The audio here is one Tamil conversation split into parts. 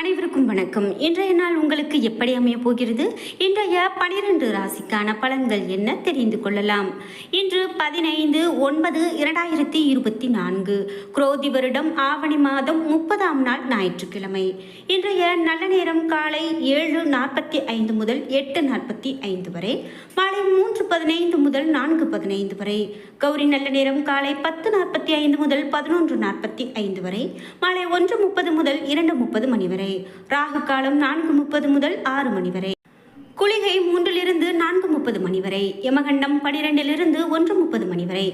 அனைவருக்கும் வணக்கம். இன்றைய நாள் உங்களுக்கு எப்படி அமைய போகிறது? இன்றைய பனிரெண்டு ராசிக்கான பலன்கள் என்ன தெரிந்து கொள்ளலாம். இன்று பதினைந்து ஒன்பது இரண்டாயிரத்தி இருபத்தி நான்கு. குரோதி வருடம் ஆவணி மாதம் முப்பதாம் நாள் ஞாயிற்றுக்கிழமை. இன்றைய நல்ல நேரம் காலை ஏழு நாற்பத்தி ஐந்து முதல் எட்டு நாற்பத்தி ஐந்து வரை. மாலை மூன்று பதினைந்து முதல் நான்கு பதினைந்து வரை. கௌரி நல்ல நேரம் காலை பத்து நாற்பத்தி ஐந்து முதல் பதினொன்று நாற்பத்தி ஐந்து வரை. மாலை ஒன்று முப்பது முதல் இரண்டு முப்பது மணி வரை. ராகு காலம் நான்கு முப்பது முதல் ஆறு மணி வரை. குளிகை மூன்றிலிருந்து நான்கு முப்பது மணி வரை யமகண்டம் பனிரெண்டிலிருந்து ஒன்று முப்பது மணி வரை.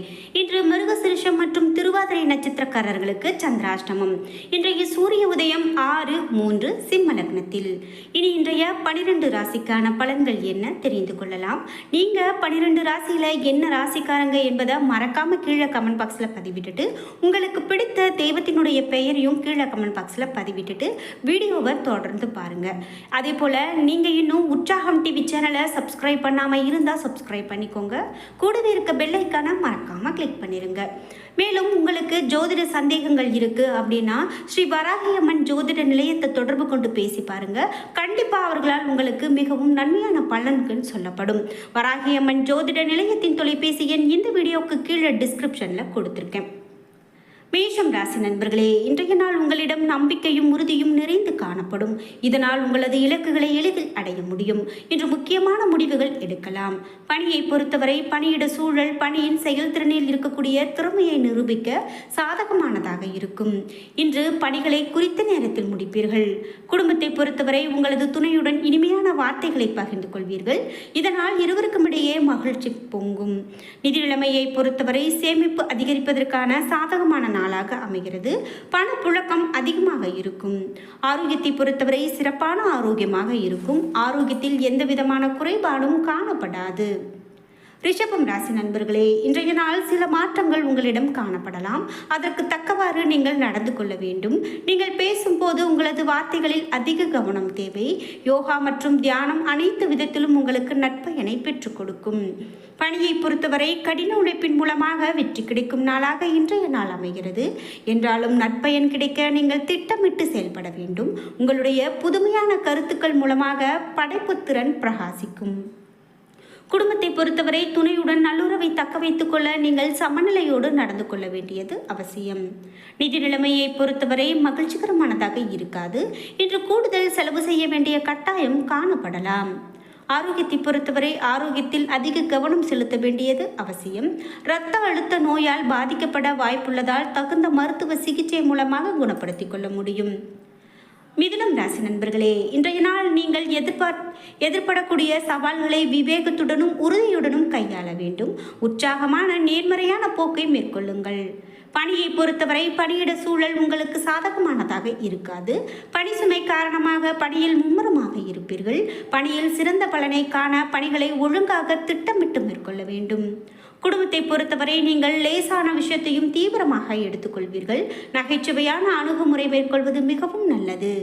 இன்று மிருகசிருஷம் மற்றும் திருவாதிரை நட்சத்திரக்காரர்களுக்கு சந்திராஷ்டமம். இன்றைய சூரிய உதயம் ஆறு மூன்று சிம்ம லக்னத்தில். இனி இன்றைய பனிரெண்டு ராசிக்கான பலன்கள் என்ன தெரிந்து கொள்ளலாம். நீங்க பனிரெண்டு ராசியில என்ன ராசிக்காரங்க என்பதை மறக்காம கீழே கமெண்ட் பாக்ஸ்ல பதிவிட்டுட்டு உங்களுக்கு பிடித்த தெய்வத்தினுடைய பெயரையும் கீழே கமெண்ட் பாக்ஸ்ல பதிவிட்டுட்டு வீடியோவை தொடர்ந்து பாருங்க. அதே போல நீங்க இன்னும் உற்சாகம் டிவி சேனலை சப்ஸ்கிரைப் பண்ணாமல் இருந்தால் சப்ஸ்கிரைப் பண்ணிக்கோங்க. கூடவே இருக்க பெல்லைக்கான மறக்காமல் கிளிக் பண்ணிடுங்க மேலும் உங்களுக்கு ஜோதிட சந்தேகங்கள் இருக்குது அப்படின்னா ஸ்ரீ வராகி அம்மன் ஜோதிட நிலையத்தை தொடர்பு கொண்டு பேசி பாருங்க. கண்டிப்பாக அவர்களால் உங்களுக்கு மிகவும் நன்மையான பலன்கள் சொல்லப்படும். வராகியம்மன் ஜோதிட நிலையத்தின் தொலைபேசி எண் இந்த வீடியோவுக்கு கீழே டிஸ்கிரிப்ஷனில் கொடுத்துருக்கேன். மேஷம் ராசி நண்பர்களே இன்றைய நாள் உங்களிடம் நம்பிக்கையும் உறுதியும் நிறைந்து காணப்படும். இதனால் உங்களது இலக்குகளை எளிதில் அடைய முடியும். இன்று முக்கியமான முடிவுகள் எடுக்கலாம். பணியை பொறுத்தவரை பணியிட சூழல் பணியின் செயல்திறனில் இருக்கக்கூடிய திறமையை நிரூபிக்க சாதகமானதாக இருக்கும். இன்று பணிகளை குறித்த நேரத்தில் முடிப்பீர்கள். குடும்பத்தை பொறுத்தவரை உங்களது துணையுடன் இனிமையான வார்த்தைகளை பகிர்ந்து கொள்வீர்கள். இதனால் இருவருக்கும் இடையே மகிழ்ச்சி பொங்கும். நிதி நிலைமையை பொறுத்தவரை சேமிப்பு அதிகரிப்பதற்கான சாதகமான நாளாக அமைகிறது. பணப்புழக்கம் அதிகமாக இருக்கும். ஆரோக்கியத்தை பொறுத்தவரை சிறப்பான ஆரோக்கியமாக இருக்கும். ஆரோக்கியத்தில் எந்த விதமான குறைபாடும் காணப்படாது. ரிஷபம் ராசி நண்பர்களே இன்றைய நாள் சில மாற்றங்கள் உங்களிடம் காணப்படலாம். அதற்கு தக்கவாறு நீங்கள் நடந்து கொள்ள வேண்டும். நீங்கள் பேசும்போது உங்களது வார்த்தைகளில் அதிக கவனம் தேவை. யோகா மற்றும் தியானம் அனைத்து விதத்திலும் உங்களுக்கு நட்பயனை பெற்றுக் கொடுக்கும். பணியை பொறுத்தவரை கடின உழைப்பின் மூலமாக வெற்றி கிடைக்கும் நாளாக இன்றைய நாள் அமைகிறது. என்றாலும் நட்பயன் கிடைக்க நீங்கள் திட்டமிட்டு செயல்பட வேண்டும். உங்களுடைய புதுமையான கருத்துக்கள் மூலமாக படைப்புத்திறன் பிரகாசிக்கும். குடும்பத்தை பொறுத்தவரை துணையுடன் நல்லுறவை தக்க வைத்துக் கொள்ள நீங்கள் சமநிலையோடு நடந்து கொள்ள வேண்டியது அவசியம். நிதி நிலைமையை பொறுத்தவரை மகிழ்ச்சிகரமானதாக இருக்காது. இன்று கூடுதல் செலவு செய்ய வேண்டிய கட்டாயம் காணப்படலாம். ஆரோக்கியத்தை பொறுத்தவரை ஆரோக்கியத்தில் அதிக கவனம் செலுத்த வேண்டியது அவசியம். இரத்த அழுத்த நோயால் பாதிக்கப்பட வாய்ப்புள்ளதால் தகுந்த மருத்துவ சிகிச்சை மூலமாக குணப்படுத்திக் கொள்ள முடியும். மிதுனம் ராசி நண்பர்களே இன்றைய நாள் நீங்கள் எதிர்பார் எதிர்படக்கூடிய சவால்களை விவேகத்துடனும் உறுதியுடனும் கையாள வேண்டும். உற்சாகமான நேர்மறையான போக்கை மேற்கொள்ளுங்கள். பணியை பொறுத்தவரை பணியிட சூழல் உங்களுக்கு சாதகமானதாக இருக்காது. பணி சுமை காரணமாக பணியில் மும்முரமாக இருப்பீர்கள். பணியில் சிறந்த பலனை காண பணிகளை ஒழுங்காக திட்டமிட்டு மேற்கொள்ள வேண்டும். குடும்பத்தை பொறுத்தவரை நீங்கள் லேசான விஷயத்தையும் தீவிரமாக எடுத்துக்கொள்வீர்கள். நகைச்சுவையான அணுகுமுறை மேற்கொள்வது மிகவும் நல்லது.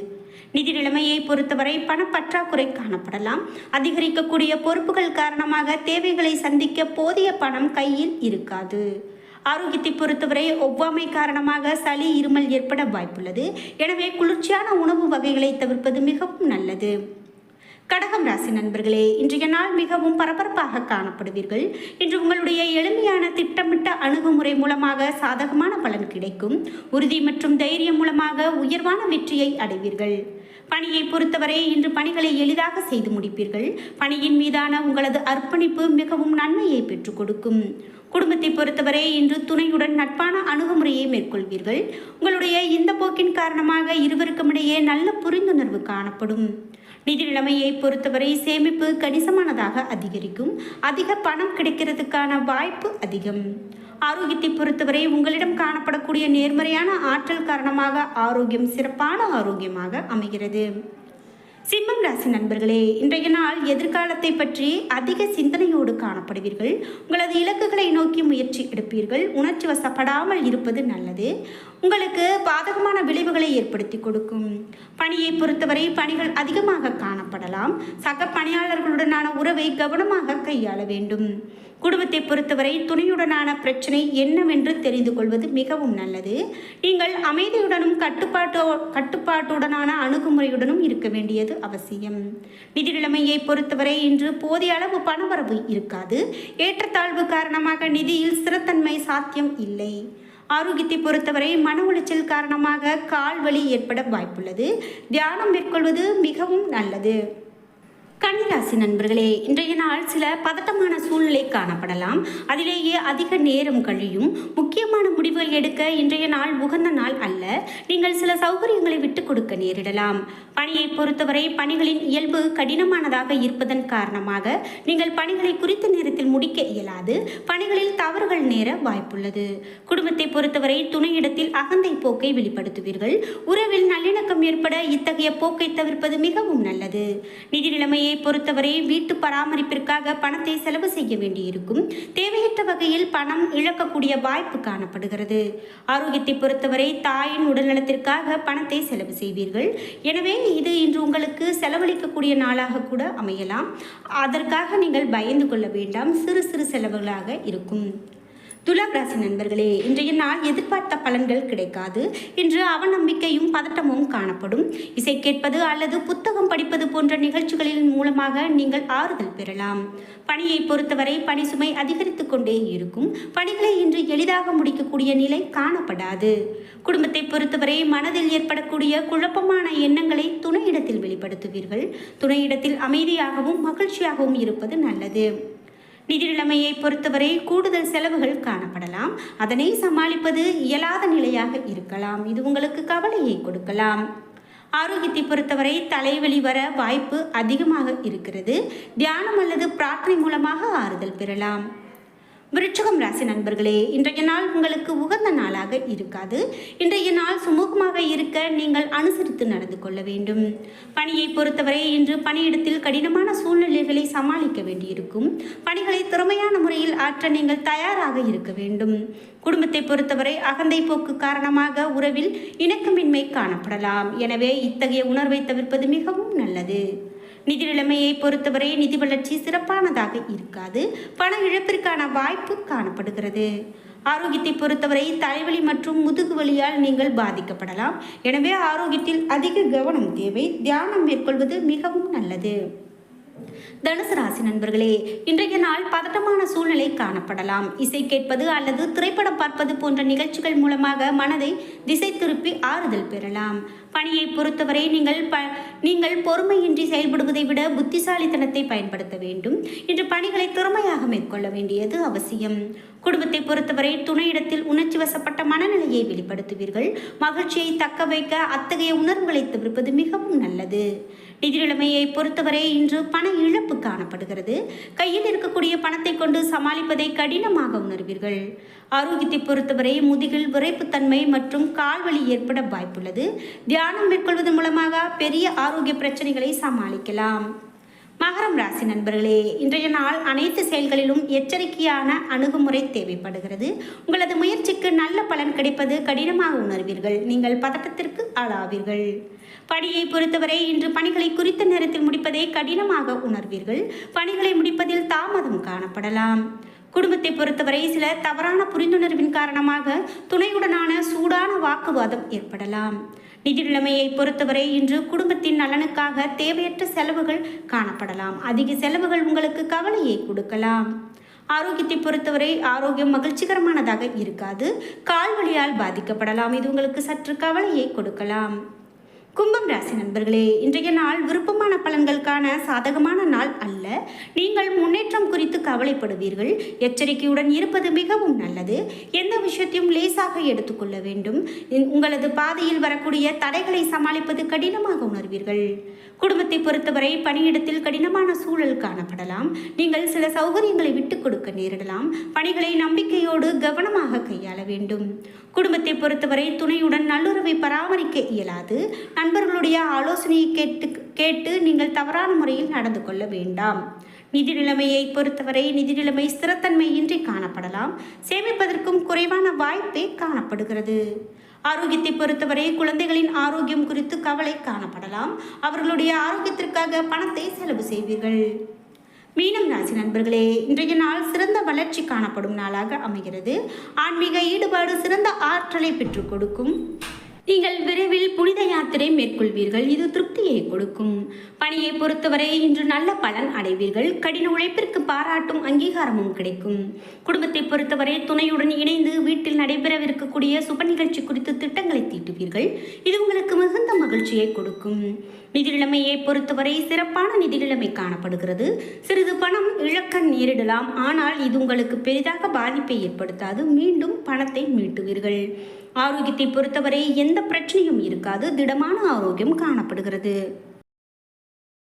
நிதி நிலைமையை பொறுத்தவரை பணப்பற்றாக்குறை காணப்படலாம். அதிகரிக்கக்கூடிய பொறுப்புகள் காரணமாக தேவைகளை சந்திக்க போதிய பணம் கையில் இருக்காது. ஆரோக்கியத்தை பொறுத்தவரை ஒவ்வாமை காரணமாக சளி இருமல் ஏற்பட வாய்ப்புள்ளது. எனவே குளிர்ச்சியான உணவு வகைகளை தவிர்ப்பது மிகவும் நல்லது. கடகம் ராசி நண்பர்களே இன்றைய நாள் மிகவும் பரபரப்பாக காணப்படுவீர்கள். இன்று உங்களுடைய எளிமையான திட்டமிட்ட அணுகுமுறை மூலமாக சாதகமான பலன் கிடைக்கும். உறுதி மற்றும் தைரியம் மூலமாக உயர்வான வெற்றியை அடைவீர்கள். பணியை பொறுத்தவரை இன்று பணிகளை எளிதாக செய்து முடிப்பீர்கள். பணியின் மீதான உங்களது அர்ப்பணிப்பு மிகவும் நன்மையை பெற்றுக் கொடுக்கும். குடும்பத்தை பொறுத்தவரை இன்று துணையுடன் நட்பான அணுகுமுறையை மேற்கொள்வீர்கள். உங்களுடைய இந்த போக்கின் காரணமாக இருவருக்கும் இடையே நல்ல புரிந்துணர்வு காணப்படும். நிதி நிலைமையை பொறுத்தவரை சேமிப்பு கணிசமானதாக அதிகரிக்கும். அதிக பணம் கிடைக்கிறதுக்கான வாய்ப்பு அதிகம். ஆரோக்கியத்தை பொறுத்தவரை உங்களிடம் காணப்படக்கூடிய நேர்மறையான ஆற்றல் காரணமாக ஆரோக்கியம் சிறப்பான ஆரோக்கியமாக அமைகிறது. சிம்மம் ராசி நண்பர்களே இன்றைய நாள் எதிர்காலத்தை பற்றி அதிக சிந்தனையோடு காணப்படுவீர்கள். உங்களது இலக்குகளை நோக்கி முயற்சி எடுப்பீர்கள். உணர்ச்சி வசப்படாமல் இருப்பது நல்லது. உங்களுக்கு பாதகமான விளைவுகளை ஏற்படுத்தி கொடுக்கும். பணியை பொறுத்தவரை பணிகள் அதிகமாக காணப்படலாம். சக பணியாளர்களுடனான உறவை கவனமாக கையாள வேண்டும். குடும்பத்தை பொறுத்தவரை துணையுடனான பிரச்சனை என்னவென்று தெரிந்து கொள்வது மிகவும் நல்லது. நீங்கள் அமைதியுடனும் கட்டுப்பாட்டோ கட்டுப்பாட்டுடனான அணுகுமுறையுடனும் இருக்க வேண்டியது அவசியம். நிதி நிலைமையை பொறுத்தவரை இன்று போதிய அளவு பணவரவு இருக்காது. ஏற்றத்தாழ்வு காரணமாக நிதியில் ஸ்திரத்தன்மை சாத்தியம் இல்லை. ஆரோக்கியத்தை பொறுத்தவரை மன உளைச்சல் காரணமாக கால் வலி ஏற்பட வாய்ப்புள்ளது. தியானம் மேற்கொள்வது மிகவும் நல்லது. கன்னிராசி நண்பர்களே இன்றைய நாள் சில பதட்டமான சூழ்நிலை காணப்படலாம். அதிலேயே அதிக நேரம் கழியும் முக்கியமான முடிவுகள் எடுக்க இன்றைய நாள் உகந்த நாள் அல்ல. நீங்கள் சில சௌகரியங்களை விட்டு கொடுக்க நேரிடலாம். பணியை பொறுத்தவரை பணிகளின் இயல்பு கடினமானதாக இருப்பதன் காரணமாக நீங்கள் பணிகளை குறித்த நேரத்தில் முடிக்க இயலாது. பணிகளில் தவறுகள் நேர வாய்ப்புள்ளது. குடும்பத்தை பொறுத்தவரை துணையிடத்தில் அகந்தை போக்கை வெளிப்படுத்துவீர்கள். உறவில் நல்லிணக்கம் ஏற்பட இத்தகைய போக்கை தவிர்ப்பது மிகவும் நல்லது. நிதி நிலைமையை பொறுத்தவரை வீட்டு பராமரிப்பிற்காக பணத்தை செலவு செய்ய வேண்டியிருக்கும். தேவையற்ற வகையில் பணம் இழக்கக்கூடிய வாய்ப்பு காணப்படுகிறது. ஆரோக்கியத்தை பொறுத்தவரை தாயின் உடல்நலத்திற்காக பணத்தை செலவு செய்வீர்கள். எனவே இது இன்று உங்களுக்கு செலவழிக்கக்கூடிய நாளாக கூட அமையலாம். அதற்காக நீங்கள் பயந்து கொள்ள வேண்டாம். சிறு சிறு செலவுகளாக இருக்கும். துலாம் ராசி நண்பர்களே இன்றைய நாள் எதிர்பார்த்த பலன்கள் கிடைக்காது. இன்று அவநம்பிக்கையும் பதட்டமும் காணப்படும். இசை கேட்பது அல்லது புத்தகம் படிப்பது போன்ற நிகழ்ச்சிகளின் மூலமாக நீங்கள் ஆறுதல் பெறலாம். பணியை பொறுத்தவரை பணி சுமை அதிகரித்து கொண்டே இருக்கும். பணிகளை இன்று எளிதாக முடிக்கக்கூடிய நிலை காணப்படாது. குடும்பத்தை பொறுத்தவரை மனதில் ஏற்படக்கூடிய குழப்பமான எண்ணங்களை துணையிடத்தில் வெளிப்படுத்துவீர்கள். துணையிடத்தில் அமைதியாகவும் மகிழ்ச்சியாகவும் இருப்பது நல்லது. நிதி நிலைமையை பொறுத்தவரை கூடுதல் செலவுகள் காணப்படலாம். அதனை சமாளிப்பது இயலாத நிலையாக இருக்கலாம். இது உங்களுக்கு கவலையை கொடுக்கலாம். ஆரோக்கியத்தை பொறுத்தவரை தலைவலி வர வாய்ப்பு அதிகமாக இருக்கிறது. தியானம் அல்லது பிரார்த்தனை மூலமாக ஆறுதல் பெறலாம். விருட்சகம் ராசி நண்பர்களே இன்றைய நாள் உங்களுக்கு உகந்த நாளாக இருக்காது. இன்றைய நாள் சுமூகமாக இருக்க நீங்கள் அனுசரித்து நடந்து கொள்ள வேண்டும். பணியை பொறுத்தவரை இன்று பணியிடத்தில் கடினமான சூழ்நிலைகளை சமாளிக்க வேண்டியிருக்கும். பணிகளை திறமையான முறையில் ஆற்ற நீங்கள் தயாராக இருக்க வேண்டும். குடும்பத்தை பொறுத்தவரை அகந்தை போக்கு காரணமாக உறவில் இணக்கமின்மை காணப்படலாம். எனவே இத்தகைய உணர்வை தவிர்ப்பது மிகவும் நல்லது. நிதி நிலைமையை பொறுத்தவரை நிதி வளர்ச்சி சிறப்பானதாக இருக்காது. பண இழப்பிற்கான வாய்ப்பு காணப்படுகிறது. ஆரோக்கியத்தை பொறுத்தவரை தலைவலி மற்றும் முதுகு வலியால் நீங்கள் பாதிக்கப்படலாம். எனவே ஆரோக்கியத்தில் அதிக கவனம் தேவை. தியானம் மேற்கொள்வது மிகவும் நல்லது. தனுசு ராசி நண்பர்களே இன்றைய நாள் பதட்டமான சூழ்நிலை காணப்படலாம். இசை கேட்பது அல்லது திரைப்படம் பார்ப்பது போன்ற நிகழ்ச்சிகள் மூலமாக மனதை திசை திருப்பி ஆறுதல் பெறலாம். பணியை பொறுத்தவரை நீங்கள் ப நீங்கள் பொறுமையின்றி செயல்படுவதை விட புத்திசாலித்தனத்தை பயன்படுத்த வேண்டும். இன்று பணிகளை திறமையாக மேற்கொள்ள வேண்டியது அவசியம். குடும்பத்தை பொறுத்தவரை துணையிடத்தில் உணர்ச்சி வசப்பட்ட மனநிலையை வெளிப்படுத்துவீர்கள். மகிழ்ச்சியை தக்க வைக்க அத்தகைய உணர்வுகளை தவிர்ப்பது மிகவும் நல்லது. நிதி நிலைமையை பொறுத்தவரை இன்று பண இழப்பு காணப்படுகிறது. கையில் இருக்கக்கூடிய பணத்தை கொண்டு சமாளிப்பதை கடினமாக உணர்வீர்கள். ஆரோக்கியத்தை பொறுத்தவரை முதுகில் விரைப்புத்தன்மை மற்றும் கால்வலி ஏற்பட வாய்ப்புள்ளது. தியானம் மேற்கொள்வதன் மூலமாக பெரிய ஆரோக்கிய பிரச்சனைகளை சமாளிக்கலாம். மகரம் ராசி நண்பர்களே இன்றைய நாள் அனைத்து செயல்களிலும் எச்சரிக்கையான அணுகுமுறை தேவைப்படுகிறது. உங்களது முயற்சிக்கு நல்ல பலன் கிடைப்பது கடினமாக உணர்வீர்கள். நீங்கள் பதட்டத்திற்கு ஆளாவீர்கள். பணியை பொறுத்தவரை இன்று பணிகளை குறித்த நேரத்தில் முடிப்பதை கடினமாக உணர்வீர்கள். பணிகளை முடிப்பதில் தாமதம் காணப்படலாம். குடும்பத்தை பொறுத்தவரை சில தவறான புரிந்துணர்வின் காரணமாக துணையுடனான சூடான வாக்குவாதம் ஏற்படலாம். நிதி நிலைமையை பொறுத்தவரை இன்று குடும்பத்தின் நலனுக்காக தேவையற்ற செலவுகள் காணப்படலாம். அதிக செலவுகள் உங்களுக்கு கவலையை கொடுக்கலாம். ஆரோக்கியத்தை பொறுத்தவரை ஆரோக்கியம் மகிழ்ச்சிகரமானதாக இருக்காது. கால்வழியால் பாதிக்கப்படலாம். இது உங்களுக்கு சற்று கவலையை கொடுக்கலாம். கும்பம் ராசி நண்பர்களே இன்றைய நாள் விருப்பமான பலன்களுக்கான சாதகமான நாள் அல்ல. நீங்கள் முன்னேற்றம் குறித்து கவலைப்படுவீர்கள். எச்சரிக்கையுடன் இருப்பது மிகவும் நல்லது. எந்த விஷயத்தையும் லேசாக எடுத்துக்கொள்ள வேண்டும். உங்களது பாதையில் வரக்கூடிய தடைகளை சமாளிப்பது கடினமாக உணர்வீர்கள். குடும்பத்தை பொறுத்தவரை பணியிடத்தில் கடினமான சூழல் காணப்படலாம். நீங்கள் சில சௌகரியங்களை விட்டுக் கொடுக்க நேரிடலாம். பணிகளை நம்பிக்கையோடு கவனமாக கையாள வேண்டும். குடும்பத்தை பொறுத்தவரை துணையுடன் நல்லுறவை பராமரிக்க இயலாது. நண்பர்களுடைய ஆலோசனையை கேட்டு கேட்டு நீங்கள் தவறான முறையில் நடந்து கொள்ள வேண்டாம். நிதி நிலைமையை பொறுத்தவரை நிதி நிலைமை ஸ்திரத்தன்மையின்றி காணப்படலாம். சேமிப்பதற்கும் குறைவான வாய்ப்பே காணப்படுகிறது. ஆரோக்கியத்தை பொறுத்தவரை குழந்தைகளின் ஆரோக்கியம் குறித்து கவலை காணப்படலாம். அவர்களுடைய ஆரோக்கியத்திற்காக பணத்தை செலவு செய்வீர்கள். மீனம் ராசி நண்பர்களே இன்றைய நாள் சிறந்த வளர்ச்சி காணப்படும் நாளாக அமைகிறது. ஆன்மீக ஈடுபாடு சிறந்த ஆற்றலை பெற்றுக் கொடுக்கும். நீங்கள் விரைவில் புனித யாத்திரை மேற்கொள்வீர்கள். இது திருப்தியை கொடுக்கும். பணியை பொறுத்தவரை இன்று நல்ல பலன் அடைவீர்கள். கடின உழைப்பிற்கு பாராட்டும் அங்கீகாரமும் கிடைக்கும். குடும்பத்தை பொறுத்தவரை துணையுடன் இணைந்து வீட்டில் நடைபெறவிருக்கக்கூடிய சுப நிகழ்ச்சி குறித்து திட்டங்களை தீட்டுவீர்கள். இது உங்களுக்கு மிகுந்த மகிழ்ச்சியை கொடுக்கும். நிதி நிலைமையை பொறுத்தவரை சிறப்பான நிதி நிலைமை காணப்படுகிறது. சிறிது பணம் இழக்க நேரிடலாம். ஆனால் இது உங்களுக்கு பெரிதாக பாதிப்பை ஏற்படுத்தாது. மீண்டும் பணத்தை மீட்டுவீர்கள். ஆரோக்கியத்தை பொறுத்தவரை எந்த பிரச்சனையும் இருக்காது. திடமான ஆரோக்கியம் காணப்படுகிறது.